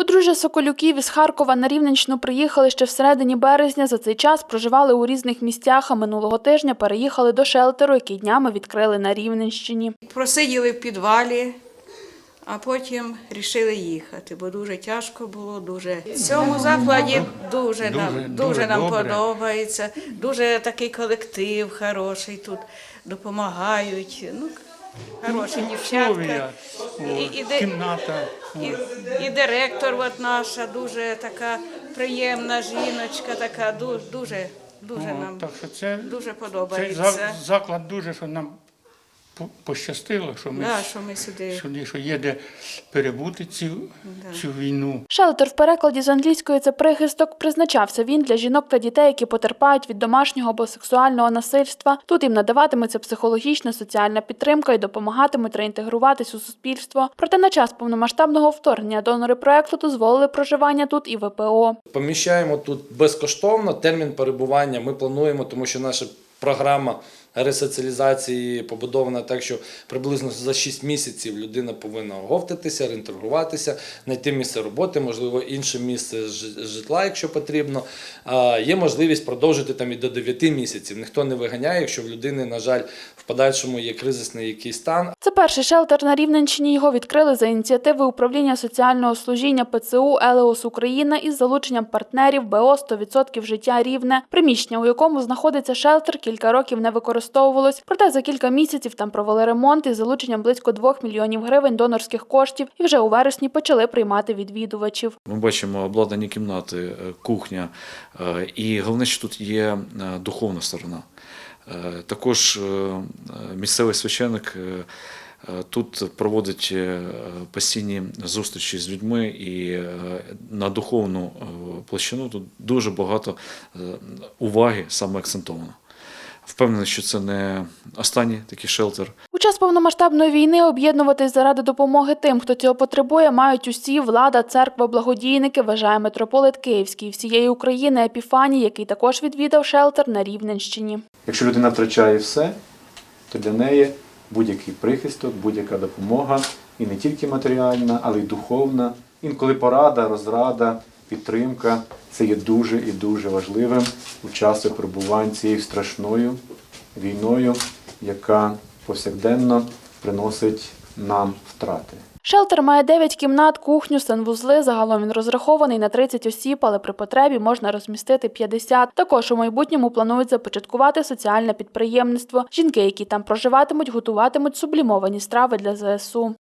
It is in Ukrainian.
Подружжя Соколюків із Харкова на Рівненщину приїхали ще всередині березня. За цей час проживали у різних місцях, а минулого тижня переїхали до шелтеру, який днями відкрили на Рівненщині. Просиділи в підвалі, а потім рішили їхати, бо дуже тяжко було. Дуже в цьому закладі дуже, нам Дуже- дуже, дуже нам добре. подобається. Дуже такий колектив хороший тут допомагають. Ну хороші дівчатка. Условия, І, і, де- кімната. і, і директор от наша дуже така приємна жіночка, така дуже дуже, дуже От, нам так що це, дуже подобається. за- заклад дуже, що нам пощастило, що ми Да, що ми сюди. сюди, що є де перебути цю, цю війну. Шелтер в перекладі з англійської це прихисток. Призначався він для жінок та дітей, які потерпають від домашнього або сексуального насильства. Тут їм надаватиметься психологічна, соціальна підтримка і допомагатимуть реінтегруватись у суспільство. Проте на час повномасштабного вторгнення донори проекту дозволили проживання тут і ВПО. Поміщаємо тут безкоштовно термін перебування. Ми плануємо, тому що наша програма ресоціалізації побудована так, що приблизно за 6 місяців людина повинна оговтатися, реінтегруватися, знайти місце роботи, можливо, інше місце житла, якщо потрібно. Є можливість продовжити там і до 9 місяців. Ніхто не виганяє, якщо в людини, на жаль, в подальшому є кризисний якийсь стан, Це перший шелтер на Рівненщині. Його відкрили за ініціативи управління соціального служіння ПЦУ Елеос Україна із залученням партнерів БО 100% життя рівне. Приміщення, у якому знаходиться шелтер, кілька років не використовувалось. Проте за кілька місяців там провели ремонт із залученням близько 2 мільйонів гривень донорських коштів і вже у вересні почали приймати відвідувачів. Ми бачимо обладнані кімнати, е, кухня, е, і головне, що тут є е, духовна сторона. Також місцевий священик тут проводить постійні зустрічі з людьми, і на духовну площину тут дуже багато уваги саме акцентовано. Впевнений, що це не останній такий шелтер. У час повномасштабної війни об'єднуватись заради допомоги тим, хто цього потребує, мають усі влада, церква, благодійники, вважає митрополит Київський всієї України Епіфаній, який також відвідав шелтер на Рівненщині. Якщо людина втрачає все, то для неї будь-який прихисток, будь-яка допомога, і не тільки матеріальна, але й духовна. Інколи порада, розрада, підтримка це є дуже і дуже важливим у часи перебувань цією страшною війною, яка повсякденно приносить нам втрати. Шелтер має 9 кімнат, кухню, санвузли. Загалом він розрахований на 30 осіб, але при потребі можна розмістити 50. Також у майбутньому планують започаткувати соціальне підприємництво. Жінки, які там проживатимуть, готуватимуть сублімовані страви для ЗСУ.